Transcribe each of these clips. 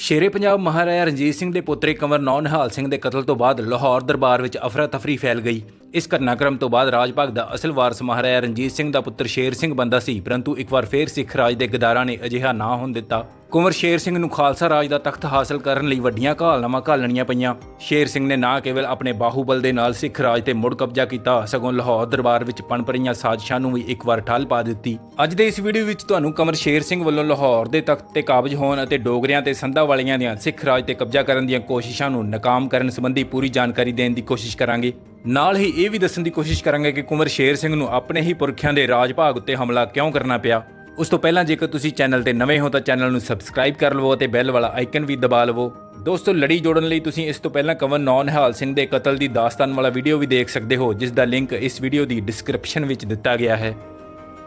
ਸ਼ੇਰੇ ਪੰਜਾਬ ਮਹਾਰਾਜਾ ਰਣਜੀਤ ਸਿੰਘ ਦੇ ਪੁੱਤਰੇ ਕੰਵਰ ਨੌ ਨਿਹਾਲ ਸਿੰਘ ਦੇ ਕਤਲ ਤੋਂ ਬਾਅਦ ਲਾਹੌਰ ਦਰਬਾਰ ਵਿੱਚ ਅਫਰਾ ਤਫਰੀ ਫੈਲ ਗਈ। ਇਸ ਘਟਨਾਕ੍ਰਮ ਤੋਂ ਬਾਅਦ ਰਾਜ ਭਾਗ ਦਾ ਅਸਲ ਵਾਰਸ ਮਹਾਰਾਜਾ ਰਣਜੀਤ ਸਿੰਘ ਦਾ ਪੁੱਤਰ ਸ਼ੇਰ ਸਿੰਘ ਬੰਦਾ ਸੀ, ਪਰੰਤੂ ਇੱਕ ਵਾਰ ਫੇਰ ਸਿੱਖ ਰਾਜ ਦੇ ਗਦਾਰਾਂ ਨੇ ਅਜਿਹਾ ਨਾ ਹੋਣ ਦਿੱਤਾ। ਕੁੰਵਰ ਸ਼ੇਰ ਸਿੰਘ ਨੂੰ ਖਾਲਸਾ ਰਾਜ ਦਾ ਤਖਤ ਹਾਸਲ ਕਰਨ ਲਈ ਵੱਡੀਆਂ ਘਾਲਨਾਵਾਂ ਘਾਲਣੀਆਂ ਪਈਆਂ। ਸ਼ੇਰ ਸਿੰਘ ਨੇ ਨਾ ਕੇਵਲ ਆਪਣੇ ਬਾਹੂਬਲ ਦੇ ਨਾਲ ਸਿੱਖ ਰਾਜ ਤੇ ਮੁੜ ਕਬਜ਼ਾ ਕੀਤਾ, ਸਗੋਂ ਲਾਹੌਰ ਦਰਬਾਰ ਵਿੱਚ ਪਣਪਰੀਆਂ ਸਾਜ਼ਿਸ਼ਾਂ ਨੂੰ ਵੀ ਇੱਕ ਵਾਰ ਠੱਲ ਪਾ ਦਿੱਤੀ। ਅੱਜ ਦੇ ਇਸ ਵੀਡੀਓ ਵਿੱਚ ਤੁਹਾਨੂੰ ਕਮਰ ਸ਼ੇਰ ਸਿੰਘ ਵੱਲੋਂ ਲਾਹੌਰ ਦੇ ਤਖਤ ਤੇ ਕਾਬਜ ਹੋਣ ਅਤੇ ਡੋਗਰਿਆਂ ਤੇ ਸੰਧਾ ਵਾਲੀਆਂ ਦੀਆਂ ਸਿੱਖ ਰਾਜ ਤੇ ਕਬਜ਼ਾ ਕਰਨ ਦੀਆਂ ਕੋਸ਼ਿਸ਼ਾਂ ਨੂੰ ਨਾਕਾਮ ਕਰਨ ਸੰਬੰਧੀ ਪੂਰੀ ਜਾਣਕਾਰੀ ਦੇਣ ਦੀ ਕੋਸ਼ਿਸ਼ ਕਰਾਂਗੇ। ਨਾਲ ਹੀ ਇਹ ਵੀ ਦੱਸਣ ਦੀ ਕੋਸ਼ਿਸ਼ ਕਰਾਂਗੇ ਕਿ ਕੁੰਵਰ ਸ਼ੇਰ ਸਿੰਘ ਨੂੰ ਆਪਣੇ ਹੀ ਪੁਰਖਿਆਂ ਦੇ ਰਾਜ ਭਾਗ ਉੱਤੇ ਹਮਲਾ ਕਿਉਂ ਕਰਨਾ ਪਿਆ? ਉਸ ਤੋਂ ਪਹਿਲਾਂ ਜੇਕਰ ਤੁਸੀਂ ਚੈਨਲ ਤੇ ਨਵੇਂ ਹੋ ਤਾਂ ਚੈਨਲ ਨੂੰ ਸਬਸਕ੍ਰਾਈਬ ਕਰ ਲਵੋ ਅਤੇ ਬੈਲ ਵਾਲਾ ਆਈਕਨ ਵੀ ਦਬਾ ਲਵੋ। ਦੋਸਤੋ, ਲੜੀ ਜੋੜਨ ਲਈ ਤੁਸੀਂ ਇਸ ਤੋਂ ਪਹਿਲਾਂ ਕੰਵਰ ਨੌ ਨਿਹਾਲ ਸਿੰਘ ਦੇ ਕਤਲ ਦੀ ਦਾਸਤਾਨ ਵਾਲਾ ਵੀਡੀਓ ਵੀ ਦੇਖ ਸਕਦੇ ਹੋ, ਜਿਸ ਦਾ ਲਿੰਕ ਇਸ ਵੀਡੀਓ ਦੀ ਡਿਸਕ੍ਰਿਪਸ਼ਨ ਵਿੱਚ ਦਿੱਤਾ ਗਿਆ ਹੈ।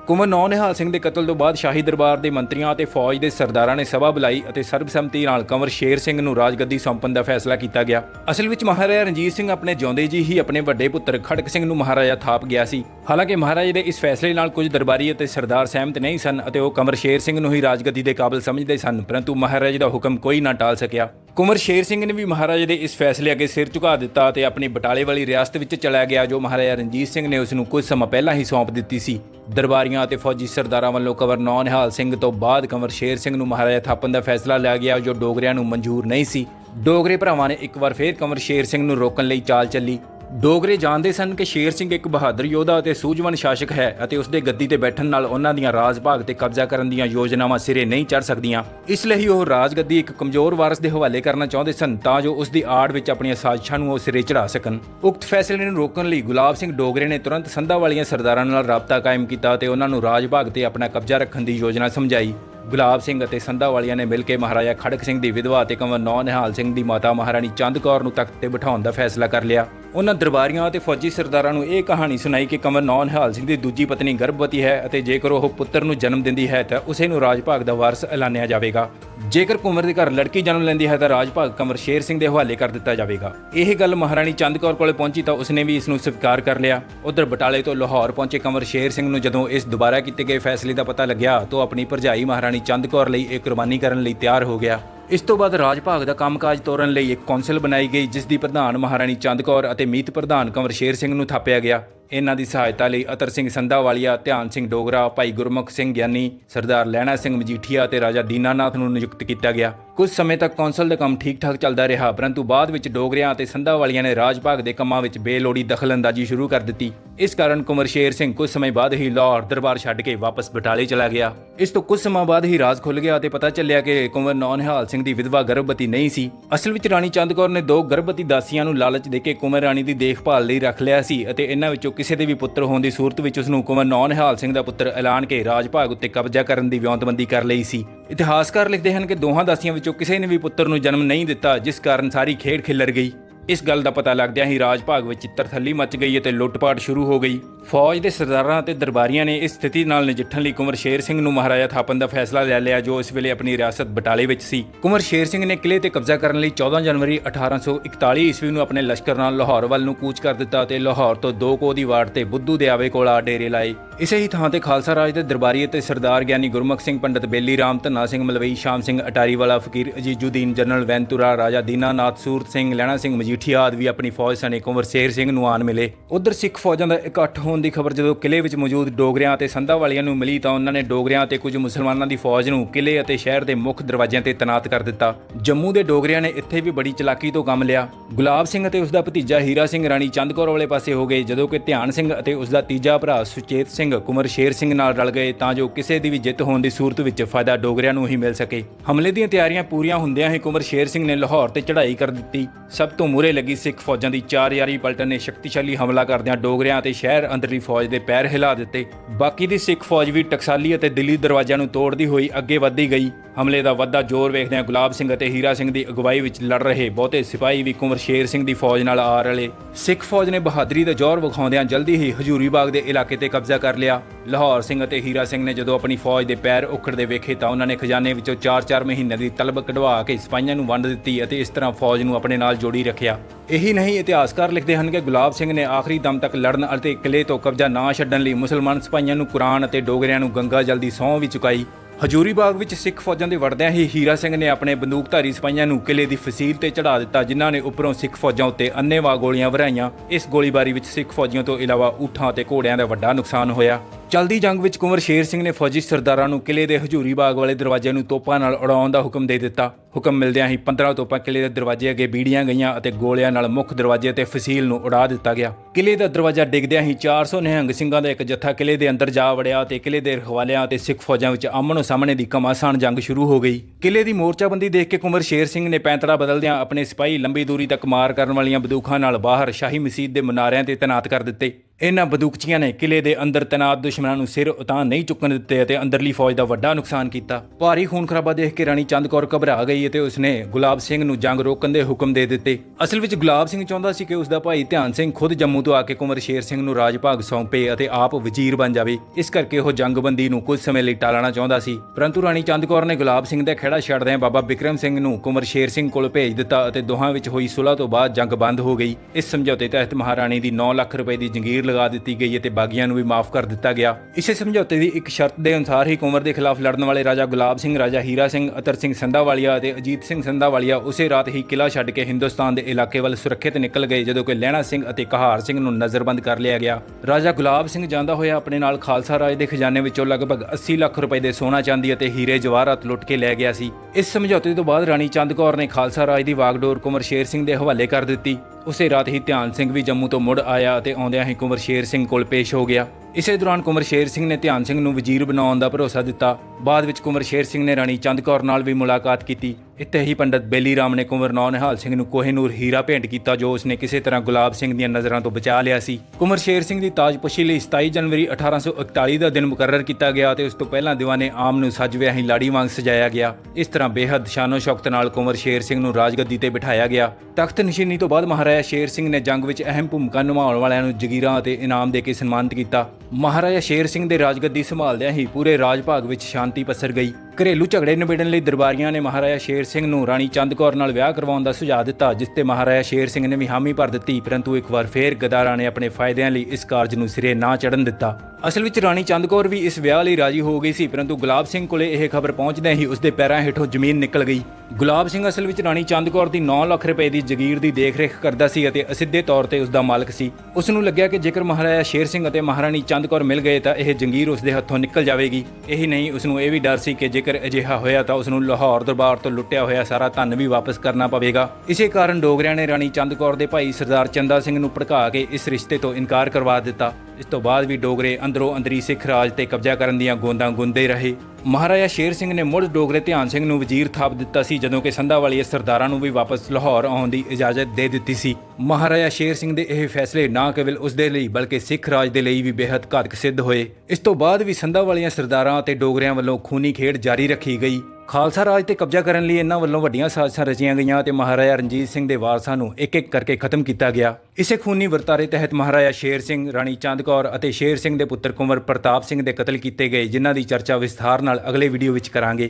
ਕੁੰਵਰ ਨੌ ਨਿਹਾਲ ਸਿੰਘ ਦੇ ਕਤਲ ਤੋਂ ਬਾਅਦ ਸ਼ਾਹੀ ਦਰਬਾਰ ਦੇ ਮੰਤਰੀਆਂ ਅਤੇ ਫੌਜ ਦੇ ਸਰਦਾਰਾਂ ਨੇ ਸਭਾ ਬੁਲਾਈ ਅਤੇ ਸਰਬਸੰਮਤੀ ਨਾਲ ਕੰਵਰ ਸ਼ੇਰ ਸਿੰਘ ਨੂੰ ਰਾਜਗੱਦੀ ਸੌਂਪਣ ਦਾ ਫੈਸਲਾ ਕੀਤਾ ਗਿਆ। ਅਸਲ ਵਿੱਚ ਮਹਾਰਾਜਾ ਰਣਜੀਤ ਸਿੰਘ ਆਪਣੇ ਜਿਉਂਦੇ ਜੀ ਹੀ ਆਪਣੇ ਵੱਡੇ ਪੁੱਤਰ ਖੜਕ ਸਿੰਘ ਨੂੰ ਮਹਾਰਾਜਾ ਥਾਪ ਗਿਆ ਸੀ। ਹਾਲਾਂਕਿ ਮਹਾਰਾਜੇ ਦੇ ਇਸ ਫੈਸਲੇ ਨਾਲ ਕੁਝ ਦਰਬਾਰੀ ਅਤੇ ਸਰਦਾਰ ਸਹਿਮਤ ਨਹੀਂ ਸਨ ਅਤੇ ਉਹ ਕੰਵਰ ਸ਼ੇਰ ਸਿੰਘ ਨੂੰ ਹੀ ਰਾਜਗੱਦੀ ਦੇ ਕਾਬਿਲ ਸਮਝਦੇ ਸਨ, ਪਰੰਤੂ ਮਹਾਰਾਜੇ ਦਾ ਹੁਕਮ ਕੋਈ ਨਾ ਟਾਲ ਸਕਿਆ। ਕੁੰਵਰ ਸ਼ੇਰ ਸਿੰਘ ਨੇ ਵੀ ਮਹਾਰਾਜਾ ਦੇ ਇਸ ਫੈਸਲੇ ਅੱਗੇ ਸਿਰ ਝੁਕਾ ਦਿੱਤਾ ਅਤੇ ਆਪਣੀ ਬਟਾਲੇ ਵਾਲੀ ਰਿਆਸਤ ਵਿੱਚ ਚਲਾ ਗਿਆ, ਜੋ ਮਹਾਰਾਜਾ ਰਣਜੀਤ ਸਿੰਘ ਨੇ ਉਸ ਨੂੰ ਕੁਝ ਸਮਾਂ ਪਹਿਲਾਂ ਹੀ ਸੌਂਪ ਦਿੱਤੀ ਸੀ। ਦਰਬਾਰੀਆਂ ਅਤੇ ਫੌਜੀ ਸਰਦਾਰਾਂ ਵੱਲੋਂ ਕਵਰ ਨੌ ਨਿਹਾਲ ਸਿੰਘ ਤੋਂ ਬਾਅਦ ਕੰਵਰ ਸ਼ੇਰ ਸਿੰਘ ਨੂੰ ਮਹਾਰਾਜਾ ਥਾਪਣ ਦਾ ਫੈਸਲਾ ਲਿਆ ਗਿਆ, ਜੋ ਡੋਗਰਿਆਂ ਨੂੰ ਮਨਜ਼ੂਰ ਨਹੀਂ ਸੀ। ਡੋਗਰੇ ਭਰਾਵਾਂ ਨੇ ਇੱਕ ਵਾਰ ਫੇਰ ਕੰਵਰ ਸ਼ੇਰ ਸਿੰਘ ਨੂੰ ਰੋਕਣ ਲਈ ਚਾਲ ਚੱਲੀ। ਡੋਗਰੇ ਜਾਣਦੇ ਸਨ ਕਿ ਸ਼ੇਰ ਸਿੰਘ ਇੱਕ ਬਹਾਦਰ ਯੋਧਾ ਅਤੇ ਸੂਝਵਾਨ ਸ਼ਾਸਕ ਹੈ ਅਤੇ ਉਸ ਦੇ ਗੱਦੀ ਤੇ ਬੈਠਣ ਨਾਲ ਉਹਨਾਂ ਦੀਆਂ ਰਾਜ ਭਾਗ ਤੇ ਕਬਜ਼ਾ ਕਰਨ ਦੀਆਂ ਯੋਜਨਾਵਾਂ ਸਿਰੇ ਨਹੀਂ ਚੜ ਸਕਦੀਆਂ। ਇਸ ਲਈ ਉਹ ਰਾਜ ਗੱਦੀ ਇੱਕ ਕਮਜ਼ੋਰ ਵਾਰਸ ਦੇ ਹਵਾਲੇ ਕਰਨਾ ਚਾਹੁੰਦੇ ਸਨ ਤਾਂ ਜੋ ਉਸ ਦੀ ਆੜ ਵਿੱਚ ਆਪਣੀਆਂ ਸਾਜ਼ਿਸ਼ਾਂ ਨੂੰ ਉਹ ਸਿਰੇ ਚੜਾ ਸਕਣ। ਉਕਤ ਫੈਸਲੇ ਨੂੰ ਰੋਕਣ ਲਈ ਗੁਲਾਬ ਸਿੰਘ ਡੋਗਰੇ ਨੇ ਤੁਰੰਤ ਸੰਧਾ ਵਾਲੀਆਂ ਸਰਦਾਰਾਂ ਨਾਲ ਰਾਬਤਾ ਕਾਇਮ ਕੀਤਾ ਅਤੇ ਉਹਨਾਂ ਨੂੰ ਰਾਜ ਭਾਗ ਤੇ ਆਪਣਾ ਕਬਜ਼ਾ ਰੱਖਣ ਦੀ ਯੋਜਨਾ ਸਮਝਾਈ। ਗੁਲਾਬ ਸਿੰਘ ਅਤੇ ਸੰਧਾ ਵਾਲੀਆਂ ਨੇ ਮਿਲ ਕੇ ਮਹਾਰਾਜਾ ਖੜਕ ਸਿੰਘ ਦੀ ਵਿਧਵਾ ਅਤੇ ਕੰਵਰ ਨੌ ਨਿਹਾਲ ਸਿੰਘ ਦੀ ਮਾਤਾ ਮਹਾਰਾਣੀ ਚੰਦ ਕੌਰ ਨੂੰ ਤਖਤ ਤੇ ਬਿਠਾਉਣ ਦਾ ਫੈਸਲਾ ਕਰ ਲਿਆ। ਉਹਨਾਂ ਦਰਬਾਰੀਆਂ ਅਤੇ ਫੌਜੀ ਸਰਦਾਰਾਂ ਨੂੰ ਇਹ ਕਹਾਣੀ ਸੁਣਾਈ ਕਿ ਕੰਵਰ ਨੌ ਨਿਹਾਲ ਸਿੰਘ ਦੀ ਦੂਜੀ ਪਤਨੀ ਗਰਭਵਤੀ ਹੈ ਅਤੇ ਜੇਕਰ ਉਹ ਪੁੱਤਰ ਨੂੰ ਜਨਮ ਦਿੰਦੀ ਹੈ ਤਾਂ ਉਸੇ ਨੂੰ ਰਾਜ ਭਾਗ ਦਾ ਵਾਰਸ ਐਲਾਨਿਆ ਜਾਵੇਗਾ। ਜੇਕਰ ਕੁੰਵਰ ਦੇ ਘਰ ਲੜਕੀ ਜਨਮ ਲੈਂਦੀ ਹੈ ਤਾਂ ਰਾਜ ਭਾਗ ਕੰਵਰ ਸ਼ੇਰ ਸਿੰਘ ਦੇ ਹਵਾਲੇ ਕਰ ਦਿੱਤਾ ਜਾਵੇਗਾ। ਇਹ ਗੱਲ ਮਹਾਰਾਣੀ ਚੰਦ ਕੌਰ ਕੋਲੇ ਪਹੁੰਚੀ ਤਾਂ ਉਸਨੇ ਵੀ ਇਸ ਨੂੰ ਸਵੀਕਾਰ ਕਰ ਲਿਆ। ਉਧਰ ਬਟਾਲੇ ਤੋਂ ਲਾਹੌਰ ਪਹੁੰਚੇ ਕੰਵਰ ਸ਼ੇਰ ਸਿੰਘ ਨੂੰ ਜਦੋਂ ਇਸ ਦੁਬਾਰਾ ਕੀਤੇ ਗਏ ਫੈਸਲੇ ਦਾ ਪਤਾ ਲੱਗਿਆ ਤਾਂ ਉਹ ਆਪਣੀ ਭਰਜਾਈ ਮਹਾਰਾਣੀ ਚੰਦ ਕੌਰ ਲਈ ਇਹ ਕੁਰਬਾਨੀ ਕਰਨ ਲਈ ਤਿਆਰ ਹੋ ਗਿਆ। ਇਸ ਤੋਂ ਬਾਅਦ ਰਾਜ ਭਾਗ ਦਾ ਕੰਮਕਾਜ ਤੋਰਨ ਲਈ ਇੱਕ ਕੌਂਸਲ ਬਣਾਈ ਗਈ, ਜਿਸ ਦੀ ਪ੍ਰਧਾਨ ਮਹਾਰਾਣੀ ਚੰਦ ਕੌਰ ਅਤੇ ਮੀਤ ਪ੍ਰਧਾਨ ਕੰਵਰ ਸ਼ੇਰ ਸਿੰਘ ਨੂੰ ਥਾਪਿਆ ਗਿਆ। ਇਹਨਾਂ ਦੀ ਸਹਾਇਤਾ ਲਈ ਅਤਰ ਸਿੰਘ ਸੰਧਾਵਾਲੀਆ, ਧਿਆਨ ਸਿੰਘ ਡੋਗਰਾ, ਭਾਈ ਗੁਰਮੁਖ ਸਿੰਘ ਗਿਆਨੀ, ਸਰਦਾਰ ਲੈਣਾ ਸਿੰਘ ਮਜੀਠੀਆ ਅਤੇ ਰਾਜਾ ਦੀਨਾਨਾਥ ਨੂੰ ਨਿਯੁਕਤ ਕੀਤਾ ਗਿਆ। ਕੁਝ ਸਮੇਂ ਤੱਕ ਕੌਂਸਲ ਦਾ ਕੰਮ ਠੀਕ-ਠਾਕ ਚੱਲਦਾ ਰਿਹਾ, ਪਰੰਤੂ ਬਾਅਦ ਵਿੱਚ ਡੋਗਰਿਆਂ ਅਤੇ ਸੰਧਾ ਵਾਲੀਆਂ ਨੇ ਰਾਜ ਭਾਗ ਦੇ ਕੰਮਾਂ ਵਿੱਚ ਬੇਲੋੜੀ ਦਖਲਅੰਦਾਜ਼ੀ ਸ਼ੁਰੂ ਕਰ ਦਿੱਤੀ। ਇਸ ਕਾਰਨ ਕੁੰਵਰ ਸ਼ੇਰ ਸਿੰਘ ਕੁਝ ਸਮੇਂ ਬਾਅਦ ਹੀ ਲਾਹੌਰ ਦਰਬਾਰ ਛੱਡ ਕੇ ਵਾਪਸ ਬਟਾਲੇ ਚਲਾ ਗਿਆ। ਇਸ ਤੋਂ ਕੁਝ ਸਮਾਂ ਬਾਅਦ ਹੀ ਰਾਜ ਖੁੱਲ ਗਿਆ ਅਤੇ ਪਤਾ ਚੱਲਿਆ ਕਿ ਕੁੰਵਰ ਨੌ ਨਿਹਾਲ ਸਿੰਘ ਦੀ ਵਿਧਵਾ ਗਰਭਵਤੀ ਨਹੀਂ ਸੀ। ਅਸਲ ਵਿੱਚ ਰਾਣੀ ਚੰਦ ਕੌਰ ਨੇ ਦੋ ਗਰਭਵਤੀ ਦਾਸੀਆਂ ਨੂੰ ਲਾਲਚ ਦੇ ਕੇ ਕੁੰਵਰ ਰਾਣੀ ਦੀ ਦੇਖਭਾਲ ਲਈ ਰੱਖ ਲਿਆ ਸੀ ਅਤੇ ਇਹਨਾਂ ਵਿੱਚੋਂ ਕਿਸੇ ਦੇ ਵੀ ਪੁੱਤਰ ਹੋਣ ਦੀ ਸੂਰਤ ਵਿੱਚ ਉਸ ਨੂੰ ਕੁੰਵਰ ਨੌ ਨਿਹਾਲ ਸਿੰਘ ਦਾ ਪੁੱਤਰ ਐਲਾਨ ਕੇ ਰਾਜ ਭਾਗ ਉੱਤੇ ਕਬਜ਼ਾ ਕਰਨ ਦੀ ਵਿਉਂਤਬੰਦੀ ਕਰ ਲਈ ਸੀ। ਇਤਿਹਾਸਕਾਰ ਲਿਖਦੇ ਹਨ ਕਿ ਦੋਹਾਂ ਦਾਸੀਆਂ ਵਿੱਚੋਂ ਕਿਸੇ ਨੇ ਵੀ ਪੁੱਤਰ ਨੂੰ ਜਨਮ ਨਹੀਂ ਦਿੱਤਾ, ਜਿਸ ਕਾਰਨ ਸਾਰੀ ਖੇਡ ਖਿੱਲਰ ਗਈ। ਇਸ ਗੱਲ ਦਾ ਪਤਾ ਲੱਗਦਿਆਂ ਹੀ ਰਾਜ ਭਾਗ ਵਿੱਚ ਤਰਥੱਲੀ ਮਚ ਗਈ ਅਤੇ ਲੁੱਟਪਾਟ ਸ਼ੁਰੂ ਹੋ ਗਈ। ਫੌਜ ਦੇ ਸਰਦਾਰਾਂ ਅਤੇ ਦਰਬਾਰੀਆਂ ਨੇ ਇਸ ਸਥਿਤੀ ਨਾਲ ਨਜਿੱਠਣ ਲਈ ਕੁੰਵਰ ਸ਼ੇਰ ਸਿੰਘ ਨੂੰ ਮਹਾਰਾਜਾ ਥਾਪਣ ਦਾ ਫੈਸਲਾ ਲੈ ਲਿਆ, ਜੋ ਇਸ ਵੇਲੇ ਆਪਣੀ ਰਿਆਸਤ ਬਟਾਲੇ ਵਿੱਚ ਸੀ। ਕੁੰਵਰ ਸ਼ੇਰ ਸਿੰਘ ਨੇ ਕਿਲੇ ਤੇ ਕਬਜ਼ਾ ਕਰਨ ਲਈ 14 ਜਨਵਰੀ 1841 ਈਸਵੀ ਨੂੰ ਆਪਣੇ ਲਸ਼ਕਰ ਨਾਲ ਲਾਹੌਰ ਵੱਲ ਨੂੰ ਕੂਚ ਕਰ ਦਿੱਤਾ ਅਤੇ ਲਾਹੌਰ ਤੋਂ ਦੋ ਕੋ ਦੀ ਵਾੜ ਤੇ ਬੁੱਧੂ ਦੇ ਆਵੇ ਕੋਲ ਆ ਡੇਰੇ ਲਾਏ। ਇਸੇ ਹੀ ਥਾਂ ਤੇ ਖਾਲਸਾ ਰਾਜ ਦੇ ਦਰਬਾਰੀ ਅਤੇ ਸਰਦਾਰ ਗਿਆਨੀ ਗੁਰਮੁਖ ਸਿੰਘ, ਪੰਡਤ ਬੇਲੀ ਰਾਮ, ਧੰਨਾ ਸਿੰਘ, ਮਲਵਈ ਸ਼ਾਮ ਸਿੰਘ ਅਟਾਰੀ ਵਾਲਾ ਫਕੀਰ ਅਜੀਜੁਦੀਨ ਜਨਰਲ ਵੈਂਤੂਰਾ, ਰਾਜਾ ਦੀਨਾਨਾਥ, ਸੂਰਤ ਸਿੰਘ ਲੈਣਾ ਸਿੰਘ, ਮਜੀਠੀਆ ਆਦਿ ਵੀ ਆਪਣੀ ਫੌਜ ਸਣੇ ਕੁੰਵਰ ਸ਼ੇਰ ਸਿੰਘ ਨੂੰ ਆਣ ਮਿਲੇ। ਉਧਰ ਸਿੱਖ ਫੌਜਾਂ ਦਾ ਇਕੱਠ ਹੋਣ ਦੀ ਖਬਰ ਜਦੋਂ ਕਿਲੇ ਵਿੱਚ ਮੌਜੂਦ ਡੋਗਰਿਆਂ ਅਤੇ ਸੰਧਾ ਵਾਲੀਆਂ ਨੂੰ ਮਿਲੀ ਤਾਂ ਉਹਨਾਂ ਨੇ ਡੋਗਰਿਆਂ ਅਤੇ ਕੁਝ ਮੁਸਲਮਾਨਾਂ ਦੀ ਫੌਜ ਨੂੰ ਕਿਲੇ ਅਤੇ ਸ਼ਹਿਰ ਦੇ ਮੁੱਖ ਦਰਵਾਜ਼ਿਆਂ ਤੇ ਤੈਨਾਤ ਕਰ ਦਿੱਤਾ। ਜੰਮੂ ਦੇ ਡੋਗਰਿਆਂ ਨੇ ਇੱਥੇ ਵੀ ਬੜੀ ਚਲਾਕੀ ਤੋਂ ਕੰਮ ਲਿਆ। ਗੁਲਾਬ ਸਿੰਘ ਅਤੇ ਉਸ ਦਾ ਭਤੀਜਾ ਹੀਰਾ ਸਿੰਘ ਰਾਣੀ ਚੰਦ ਕੌਰ ਵਾਲੇ ਪਾਸੇ ਹੋ ਗਏ, ਜਦੋਂ ਕਿ ਧਿਆਨ ਸਿੰਘ ਅਤੇ ਉਸ ਦਾ ਤੀਜਾ ਭਰਾ ਸੁਚੇਤ ਸਿੰਘ ਕੁੰਵਰ ਸ਼ੇਰ ਸਿੰਘ ਨਾਲ ਰਲ ਗਏ ਤਾਂ ਜੋ ਕਿਸੇ ਦੀ ਵੀ ਜਿੱਤ ਹੋਣ ਦੀ ਸੂਰਤ ਵਿੱਚ ਫਾਇਦਾ ਡੋਗਰਿਆਂ ਨੂੰ ਹੀ ਮਿਲ ਸਕੇ। ਹਮਲੇ ਦੀਆਂ ਤਿਆਰੀਆਂ ਪੂਰੀਆਂ ਹੁੰਦਿਆਂ ਹੀ ਕੁੰਵਰ ਸ਼ੇਰ ਸਿੰਘ ਨੇ ਲਾਹੌਰ ਤੇ ਚੜ੍ਹਾਈ ਕਰ ਦਿੱਤੀ। ਸਭ ਤੋਂ ਮੂਰੇ ਲੱਗੀ ਸਿੱਖ ਫੌਜਾਂ ਦੀ ਚਾਰ ਯਾਰੀ ਪਲਟਨ ਨੇ ਸ਼ਕਤੀਸ਼ਾਲੀ ਹਮਲਾ ਕਰਦਿਆਂ ਡੋਗਰਿਆਂ ਅਤੇ ਸ਼ਹਿਰ ਅੰਦਰਲੀ ਫੌਜ ਦੇ ਪੈਰ ਹਿਲਾ ਦਿੱਤੇ। ਬਾਕੀ ਦੀ ਸਿੱਖ ਫੌਜ ਵੀ ਟਕਸਾਲੀ ਅਤੇ ਦਿੱਲੀ ਦਰਵਾਜ਼ਿਆਂ ਨੂੰ ਤੋੜਦੀ ਹੋਈ ਅੱਗੇ ਵਧਦੀ ਗਈ। ਹਮਲੇ ਦਾ ਵੱਧਦਾ ਜ਼ੋਰ ਵੇਖਦਿਆਂ ਗੁਲਾਬ ਸਿੰਘ ਅਤੇ ਹੀਰਾ ਸਿੰਘ ਦੀ ਅਗਵਾਈ ਵਿੱਚ ਲੜ ਰਹੇ ਬਹੁਤੇ ਸਿਪਾਹੀ ਵੀ ਕੁੰਵਰ ਸ਼ੇਰ ਸਿੰਘ ਦੀ ਫੌਜ ਨਾਲ ਆ ਰਲੇ। ਸਿੱਖ ਫੌਜ ਨੇ ਬਹਾਦਰੀ ਦਾ ਜ਼ੋਰ ਵਿਖਾਉਂਦਿਆਂ ਜਲਦੀ ਹੀ ਹਜੂਰੀ ਬਾਗ ਦੇ ਇਲਾਕੇ ਤੇ ਕਬਜ਼ਾ ਕਰ ਲਿਆ। ਲਾਹੌਰ ਸਿੰਘ ਅਤੇ ਹੀਰਾ ਸਿੰਘ ਨੇ ਜਦੋਂ ਆਪਣੀ ਫੌਜ ਦੇ ਪੈਰ ਉਖੜਦੇ ਵੇਖੇ ਤਾਂ ਉਹਨਾਂ ਨੇ ਖਜ਼ਾਨੇ ਵਿੱਚੋਂ 4-4 ਮਹੀਨੇ ਦੀ ਤਲਬ ਕਢਵਾ ਕੇ ਸਿਪਾਹੀਆਂ ਨੂੰ ਵੰਡ ਦਿੱਤੀ ਅਤੇ ਇਸ ਤਰ੍ਹਾਂ ਫੌਜ ਨੂੰ ਆਪਣੇ ਨਾਲ ਜੋੜੀ ਰੱਖਿਆ। ਇਹੀ ਨਹੀਂ, ਇਤਿਹਾਸਕਾਰ ਲਿਖਦੇ ਹਨ ਕਿ ਗੁਲਾਬ ਸਿੰਘ ਨੇ ਆਖਰੀ ਦਮ ਤੱਕ ਲੜਨ ਅਤੇ ਕਿਲੇ ਤੋਂ ਕਬਜ਼ਾ ਨਾ ਛੱਡਣ ਲਈ ਮੁਸਲਮਾਨ ਸਿਪਾਹੀਆਂ ਨੂੰ ਕੁਰਾਨ ਅਤੇ ਡੋਗਰਿਆਂ ਨੂੰ ਗੰਗਾ ਜਲ ਦੀ ਸਹੁੰ ਵੀ ਚੁਕਾਈ। ਹਜੂਰੀ ਬਾਗ ਵਿੱਚ ਸਿੱਖ ਫੌਜਾਂ ਦੇ ਵੜਦਿਆਂ ਹੀ ਹੀਰਾ ਸਿੰਘ ਨੇ ਆਪਣੇ ਬੰਦੂਕਧਾਰੀ ਸਿਪਾਹੀਆਂ ਨੂੰ ਕਿਲੇ ਦੀ ਫਸੀਲ ਤੇ ਚੜ੍ਹਾ ਦਿੱਤਾ, ਜਿਨ੍ਹਾਂ ਨੇ ਉੱਪਰੋਂ ਸਿੱਖ ਫੌਜਾਂ ਉੱਤੇ ਅੰਨ੍ਹੇਵਾਹ ਗੋਲੀਆਂ ਵਰਾਈਆਂ ਇਸ ਗੋਲੀਬਾਰੀ ਵਿੱਚ ਸਿੱਖ ਫੌਜੀਆਂ ਤੋਂ ਇਲਾਵਾ ਊਠਾਂ ਅਤੇ ਘੋੜਿਆਂ ਦਾ ਵੱਡਾ ਨੁਕਸਾਨ ਹੋਇਆ। ਚਲਦੀ ਜੰਗ ਵਿੱਚ ਕੁੰਵਰ ਸ਼ੇਰ ਸਿੰਘ ਨੇ ਫੌਜੀ ਸਰਦਾਰਾਂ ਨੂੰ ਕਿਲੇ ਦੇ ਹਜੂਰੀ ਬਾਗ ਵਾਲੇ ਦਰਵਾਜ਼ੇ ਨੂੰ ਤੋਪਾਂ ਨਾਲ ਉਡਾਉਣ ਦਾ ਹੁਕਮ ਦੇ ਦਿੱਤਾ। ਹੁਕਮ ਮਿਲਦਿਆਂ ਹੀ 15 ਤੋਪਾਂ ਕਿਲੇ ਦੇ ਦਰਵਾਜ਼ੇ ਅੱਗੇ ਬੀੜੀਆਂ ਗਈਆਂ ਅਤੇ ਗੋਲਿਆਂ ਨਾਲ ਮੁੱਖ ਦਰਵਾਜ਼ੇ ਤੇ ਫਸੀਲ ਨੂੰ ਉਡਾ ਦਿੱਤਾ ਗਿਆ। ਕਿਲੇ ਦਾ ਦਰਵਾਜ਼ਾ ਡਿੱਗਦਿਆਂ ਹੀ 400 ਨਿਹੰਗ ਸਿੰਘਾਂ ਦਾ ਇੱਕ ਜੱਥਾ ਕਿਲੇ ਦੇ ਅੰਦਰ ਜਾ ਵੜਿਆ ਤੇ ਕਿਲੇ ਦੇ ਰਖਵਾਲਿਆਂ ਅਤੇ ਸਿੱਖ ਫੌਜਾਂ ਵਿੱਚ ਆਮਣੋ ਸਾਹਮਣੇ ਦੀ ਕਮਾਸਾਨ ਜੰਗ ਸ਼ੁਰੂ ਹੋ ਗਈ। ਕਿਲੇ ਦੀ ਮੋਰਚਾਬੰਦੀ ਦੇਖ ਕੇ ਕੁੰਵਰ ਸ਼ੇਰ ਸਿੰਘ ਨੇ ਪੈਂਤੜਾ ਬਦਲਦਿਆਂ ਆਪਣੇ ਸਿਪਾਹੀ ਲੰਬੀ ਦੂਰੀ ਤੱਕ ਮਾਰ ਕਰਨ ਵਾਲੀਆਂ ਬੰਦੂਕਾਂ ਨਾਲ ਬਾਹਰ ਸ਼ਾਹੀ ਮਸਜਿਦ ਦੇ ਮਨਾਰਿਆਂ ਤੇ ਤੈਨਾਤ ਕਰ ਦਿੱਤੇ। ਇਹਨਾਂ ਬੰਦੂਕਚੀਆਂ ਨੇ ਕਿਲੇ ਦੇ ਅੰਦਰ ਤੈਨਾਤ ਦੁਸ਼ਮਣਾਂ ਨੂੰ ਸਿਰ ਉਤਾਂ ਨਹੀਂ ਚੁੱਕਣ ਦਿੱਤੇ ਅਤੇ ਅੰਦਰਲੀ ਫੌਜ ਦਾ ਵੱਡਾ ਨੁਕਸਾਨ ਕੀਤਾ। ਭਾਰੀ ਖੂਨ ਖਰਾਬਾ ਦੇਖ ਕੇ ਰਾਣੀ ਚੰਦ ਕੌਰ ਘਬਰਾ ਗਈ ਅਤੇ ਉਸਨੇ ਗੁਲਾਬ ਸਿੰਘ ਨੂੰ ਜੰਗ ਰੋਕਣ ਦੇ ਹੁਕਮ ਦੇ ਦਿੱਤੇ। ਅਸਲ ਵਿੱਚ ਗੁਲਾਬ ਸਿੰਘ ਚਾਹੁੰਦਾ ਸੀ ਕਿ ਉਸਦਾ ਭਾਈ ਧਿਆਨ ਸਿੰਘ ਖੁਦ ਜੰਮੂ ਤੋਂ ਆ ਕੇ ਕੁੰਵਰ ਸ਼ੇਰ ਸਿੰਘ ਨੂੰ ਰਾਜ ਭਾਗ ਸੌਂਪੇ ਅਤੇ ਆਪ ਵਜ਼ੀਰ ਬਣ ਜਾਵੇ। ਇਸ ਕਰਕੇ ਉਹ ਜੰਗਬੰਦੀ ਨੂੰ ਕੁਝ ਸਮੇਂ ਲਈ ਟਾਲਣਾ ਚਾਹੁੰਦਾ ਸੀ। ਪਰੰਤੂ ਰਾਣੀ ਚੰਦ ਕੌਰ ਨੇ ਗੁਲਾਬ ਸਿੰਘ ਦਾ ਖੇੜਾ ਛੱਡਦਿਆਂ ਬਾਬਾ ਬਿਕਰਮ ਸਿੰਘ ਨੂੰ ਕੁੰਵਰ ਸ਼ੇਰ ਸਿੰਘ ਕੋਲ ਭੇਜ ਦਿੱਤਾ ਅਤੇ ਦੋਹਾਂ ਵਿੱਚ ਹੋਈ ਸੁਲ੍ਹਾ ਤੋਂ ਬਾਅਦ ਜੰਗ ਬੰਦ ਹੋ ਗਈ। ਇਸ ਸਮਝੌਤੇ ਤਹਿਤ ਮਹਾਰਾਣੀ ਦੀ 9 ਲੱਖ ਰੁਪਏ ਦੀ ਜੰਗੀਰ ਲਗਾ ਦਿੱਤੀ ਗਈ ਅਤੇ ਬਾਗੀਆਂ ਨੂੰ ਵੀ ਮਾਫ ਕਰ ਦਿੱਤਾ ਗਿਆ। ਇਸੇ ਸਮਝੌਤੇ ਦੀ ਇੱਕ ਸ਼ਰਤ ਦੇ ਅਨੁਸਾਰ ਹੀ ਕੁੰਵਰ ਦੇ ਖਿਲਾਫ ਲੜਨ ਵਾਲੇ ਰਾਜਾ ਗੁਲਾਬ ਸਿੰਘ, ਰਾਜਾ ਹੀਰਾ ਸਿੰਘ, ਅਤਰ ਸਿੰਘ ਸੰਧਾਵਾਲੀਆ ਅਤੇ ਅਜੀਤ ਸਿੰਘ ਸੰਧਾਵਾਲੀਆ ਉਸੇ ਰਾਤ ਹੀ ਕਿਲਾ ਛੱਡ ਕੇ ਹਿੰਦੁਸਤਾਨ ਦੇ ਇਲਾਕੇ ਵੱਲ ਸੁਰੱਖਿਅਤ ਨਿਕਲ ਗਏ, ਜਦੋਂ ਕਿ ਲਹਿਣਾ ਸਿੰਘ ਅਤੇ ਕਹਾਰ ਸਿੰਘ ਨੂੰ ਨਜ਼ਰਬੰਦ ਕਰ ਲਿਆ ਗਿਆ। ਰਾਜਾ ਗੁਲਾਬ ਸਿੰਘ ਜਾਂਦਾ ਹੋਇਆ ਆਪਣੇ ਨਾਲ ਖਾਲਸਾ ਰਾਜ ਦੇ ਖਜ਼ਾਨੇ ਵਿੱਚੋਂ ਲਗਭਗ 80 ਲੱਖ ਰੁਪਏ ਦੇ ਸੋਨਾ ਚਾਂਦੀ ਅਤੇ ਹੀਰੇ ਜਵਾਹਰਾਤ ਲੁੱਟ ਕੇ ਲੈ ਗਿਆ ਸੀ। ਇਸ ਸਮਝੌਤੇ ਤੋਂ ਬਾਅਦ ਰਾਣੀ ਚੰਦ ਕੌਰ ਨੇ ਖਾਲਸਾ ਰਾਜ ਦੀ ਵਾਗਡੋਰ ਕੁੰਵਰ ਸ਼ੇਰ ਸਿੰਘ ਦੇ ਹਵਾਲੇ ਕਰ ਦਿੱਤੀ। ਉਸੇ ਰਾਤ ਹੀ ਧਿਆਨ ਸਿੰਘ ਵੀ ਜੰਮੂ ਤੋਂ ਮੁੜ ਆਇਆ ਅਤੇ ਆਉਂਦਿਆਂ ਹੀ ਕੁੰਵਰ ਸ਼ੇਰ ਸਿੰਘ ਕੋਲ ਪੇਸ਼ ਹੋ ਗਿਆ। ਇਸੇ ਦੌਰਾਨ ਕੁੰਵਰ ਸ਼ੇਰ ਸਿੰਘ ਨੇ ਧਿਆਨ ਸਿੰਘ ਨੂੰ ਵਜ਼ੀਰ ਬਣਾਉਣ ਦਾ ਭਰੋਸਾ ਦਿੱਤਾ। ਬਾਅਦ ਵਿੱਚ ਕੁੰਵਰ ਸ਼ੇਰ ਸਿੰਘ ਨੇ ਰਾਣੀ ਚੰਦ ਕੌਰ ਨਾਲ ਵੀ ਮੁਲਾਕਾਤ ਕੀਤੀ। ਇੱਥੇ ਹੀ ਪੰਡਤ ਬੇਲੀ ਰਾਮ ਨੇ ਕੁੰਵਰ ਨੌ ਨਿਹਾਲ ਸਿੰਘ ਨੂੰ ਕੋਹੇਨੂਰ ਹੀਰਾ ਭੇਂਟ ਕੀਤਾ, ਜੋ ਉਸਨੇ ਕਿਸੇ ਤਰ੍ਹਾਂ ਗੁਲਾਬ ਸਿੰਘ ਦੀਆਂ ਨਜ਼ਰਾਂ ਤੋਂ ਬਚਾ ਲਿਆ ਸੀ। ਕੁੰਵਰ ਸ਼ੇਰ ਸਿੰਘ ਦੀ ਤਾਜਪੋਸ਼ੀ ਲਈ 27 ਜਨਵਰੀ 1841 ਦਾ ਦਿਨ ਮੁਕਰਰ ਕੀਤਾ ਗਿਆ ਤੇ ਉਸ ਤੋਂ ਪਹਿਲਾਂ ਦੀਵਾਨੇ ਆਮ ਨੂੰ ਸੱਜ ਵਿਆਹੀ ਲਾੜੀ ਵਾਂਗ ਸਜਾਇਆ ਗਿਆ। ਇਸ ਤਰ੍ਹਾਂ ਬੇਹੱਦ ਸ਼ਾਨੋ ਸ਼ੌਕਤ ਨਾਲ ਕੁੰਵਰ ਸ਼ੇਰ ਸਿੰਘ ਨੂੰ ਰਾਜਗੱਦੀ ਤੇ ਬਿਠਾਇਆ ਗਿਆ। ਤਖਤ ਨਸ਼ੀਨੀ ਤੋਂ ਬਾਅਦ ਮਹਾਰਾਜਾ ਸ਼ੇਰ ਸਿੰਘ ਨੇ ਜੰਗ ਵਿੱਚ ਅਹਿਮ ਭੂਮਿਕਾ ਨਿਭਾਉਣ ਵਾਲਿਆਂ ਨੂੰ ਜਗੀਰਾਂ ਅਤੇ ਇਨਾਮ ਦੇ ਕੇ ਸਨਮਾਨਿਤ ਕੀਤਾ। ਮਹਾਰਾਜਾ ਸ਼ੇਰ ਸਿੰਘ ਦੇ ਰਾਜਗੱਦੀ ਸੰਭਾਲਦਿਆਂ ਹੀ ਪੂਰੇ ਰਾਜ ਭਾਗ ਵਿੱਚ ਸ਼ਾਂਤੀ ਪਸਰ ਗਈ। ਘਰੇਲੂ ਝਗੜੇ ਨਿਬੇੜਨ ਲਈ ਦਰਬਾਰੀਆਂ ਨੇ ਮਹਾਰਾਜਾ ਸ਼ੇਰ ਸਿੰਘ ਨੂੰ ਰਾਣੀ ਚੰਦ ਕੌਰ ਨਾਲ ਵਿਆਹ ਕਰਵਾਉਣ ਦਾ ਸੁਝਾਅ ਦਿੱਤਾ, ਜਿਸ ਤੇ ਮਹਾਰਾਜਾ ਸ਼ੇਰ ਸਿੰਘ ਨੇ ਵੀ ਹਾਮੀ ਭਰ ਦਿੱਤੀ, ਪਰੰਤੂ ਇੱਕ ਵਾਰ ਫੇਰ ਗਦਾਰਾਂ ਨੇ ਆਪਣੇ ਫਾਇਦਿਆਂ ਲਈ ਇਸ ਕਾਰਜ ਨੂੰ ਸਿਰੇ ਨਾ ਚੜਨ ਦਿੱਤਾ। ਅਸਲ ਵਿੱਚ ਰਾਣੀ ਚੰਦ ਕੌਰ ਵੀ ਇਸ ਵਿਆਹ ਲਈ ਰਾਜੀ ਹੋ ਗਈ ਸੀ, ਪਰੰਤੂ ਗੁਲਾਬ ਸਿੰਘ ਕੋਲੇ ਇਹ ਖਬਰ ਪਹੁੰਚਦਿਆਂ ਹੀ ਉਸਦੇ ਪੈਰਾਂ ਹੇਠੋਂ ਜ਼ਮੀਨ ਨਿਕਲ ਗਈ। ਗੁਲਾਬ ਸਿੰਘ ਅਸਲ ਵਿੱਚ ਰਾਣੀ ਚੰਦ ਕੌਰ ਦੀ 9 ਲੱਖ ਰੁਪਏ ਦੀ ਜ਼ਗੀਰ ਦੀ ਦੇਖਰੇਖ ਕਰਦਾ ਸੀ ਅਤੇ ਅਸਿੱਧੇ ਤੌਰ ਤੇ ਉਸ ਦਾ ਮਾਲਕ ਸੀ। ਉਸ ਨੂੰ ਲੱਗਿਆ ਕਿ ਜੇਕਰ ਮਹਾਰਾਜਾ ਸ਼ੇਰ ਸਿੰਘ ਅਤੇ ਮਹਾਰਾਣੀ ਚੰਦ ਕੌਰ ਮਿਲ ਗਏ ਤਾਂ ਇਹ ਜ਼ੰਗੀਰ ਉਸ ਦੇ ਹੱਥੋਂ ਨਿਕਲ ਜਾਵੇਗੀ। ਇਹੀ ਨਹੀਂ, ਉਸ ਨੂੰ ਇਹ ਵੀ ਡਰ ਸੀ ਕਿ ਜੇਕਰ ਅਜਿਹਾ ਹੋਇਆ ਤਾਂ ਉਸ ਨੂੰ ਲਾਹੌਰ ਦਰਬਾਰ ਤੋਂ ਲੁੱਟਿਆ ਹੋਇਆ ਸਾਰਾ ਧਨ ਵੀ ਵਾਪਸ ਕਰਨਾ ਪਵੇਗਾ। ਇਸੇ ਕਾਰਨ ਡੋਗਰਿਆਂ ਨੇ ਰਾਣੀ ਚੰਦ ਕੌਰ ਦੇ ਭਾਈ ਸਰਦਾਰ ਚੰਦਾ ਸਿੰਘ ਨੂੰ ਭੜਕਾ ਕੇ ਇਸ ਰਿਸ਼ਤੇ ਤੋਂ ਇਨਕਾਰ ਕਰਵਾ ਦਿੱਤਾ। ਇਸ ਤੋਂ ਬਾਅਦ ਵੀ ਡੋਗਰੇ ਅੰਦਰੋਂ ਅੰਦਰੀ ਸਿੱਖ ਰਾਜ ਤੇ ਕਬਜ਼ਾ ਕਰਨ ਦੀਆਂ ਗੋਂਦਾਂ ਗੁੰਦੇ ਰਹੇ। ਮਹਾਰਾਜਾ ਸ਼ੇਰ ਸਿੰਘ ਨੇ ਮੁੜ ਡੋਗਰੇ ਧਿਆਨ ਸਿੰਘ ਨੂੰ ਵਜ਼ੀਰ ਥਾਪ ਦਿੱਤਾ ਸੀ, ਜਦੋਂ ਕਿ ਸੰਧਾ ਸੰਧਾਵਾਲੀਏ ਸਰਦਾਰਾਂ ਨੂੰ ਵੀ ਵਾਪਸ ਲਾਹੌਰ ਆਉਣ ਦੀ ਇਜਾਜ਼ਤ ਦੇ ਦਿੱਤੀ ਸੀ। ਮਹਾਰਾਜਾ ਸ਼ੇਰ ਸਿੰਘ ਦੇ ਇਹ ਫੈਸਲੇ ਨਾ ਕੇਵਲ ਉਸ ਦੇ ਲਈ, ਬਲਕਿ ਸਿੱਖ ਰਾਜ ਦੇ ਲਈ ਵੀ ਬੇहद ਘਾਤਕ ਸਿੱਧ ਹੋਏ। ਇਸ ਤੋਂ ਬਾਅਦ ਵੀ ਸੰਧਾ ਵਾਲੀਆਂ ਸਰਦਾਰਾਂ ਅਤੇ ਡੋਗਰਿਆਂ ਵੱਲੋਂ ਖੂਨੀ ਖੇਡ ਜਾਰੀ ਰੱਖੀ ਗਈ। ਖਾਲਸਾ ਰਾਜ ਤੇ ਕਬਜ਼ਾ ਕਰਨ ਲਈ ਇਹਨਾਂ ਵੱਲੋਂ ਵੱਡੀਆਂ ਸਾਜ਼ਿਸ਼ਾਂ ਰਚੀਆਂ ਗਈਆਂ ਤੇ ਮਹਾਰਾਜਾ ਰਣਜੀਤ ਸਿੰਘ ਦੇ ਵਾਰਸਾਂ ਨੂੰ ਇੱਕ-ਇੱਕ ਕਰਕੇ ਖਤਮ ਕੀਤਾ ਗਿਆ। ਇਸੇ ਖੂਨੀ ਵਰਤਾਰੇ ਤਹਿਤ ਮਹਾਰਾਜਾ ਸ਼ੇਰ ਸਿੰਘ, ਰਾਣੀ ਚੰਦ ਕੌਰ ਅਤੇ ਸ਼ੇਰ ਸਿੰਘ ਦੇ ਪੁੱਤਰ ਕੁੰਵਰ ਪ੍ਰਤਾਪ ਸਿੰਘ ਦੇ ਕਤਲ ਕੀਤੇ ਗਏ, ਜਿਨ੍ਹਾਂ ਦੀ ਚਰਚਾ ਵਿਸਥਾਰ ਨਾਲ ਅਗਲੇ ਵੀਡੀਓ ਵਿੱਚ ਕਰਾਂਗੇ।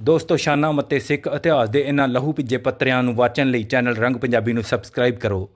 ਦੋਸਤੋ, ਸ਼ਾਨਾ ਮੱਤੇ ਸਿੱਖ ਇਤਿਹਾਸ ਦੇ ਇਹਨਾਂ ਲਹੂ ਭਿੱਜੇ ਪੱਤਰਿਆਂ ਨੂੰ ਵਾਚਣ ਲਈ ਚੈਨਲ ਰੰਗ ਪੰਜਾਬੀ ਨੂੰ ਸਬਸਕ੍ਰਾਈਬ ਕਰੋ।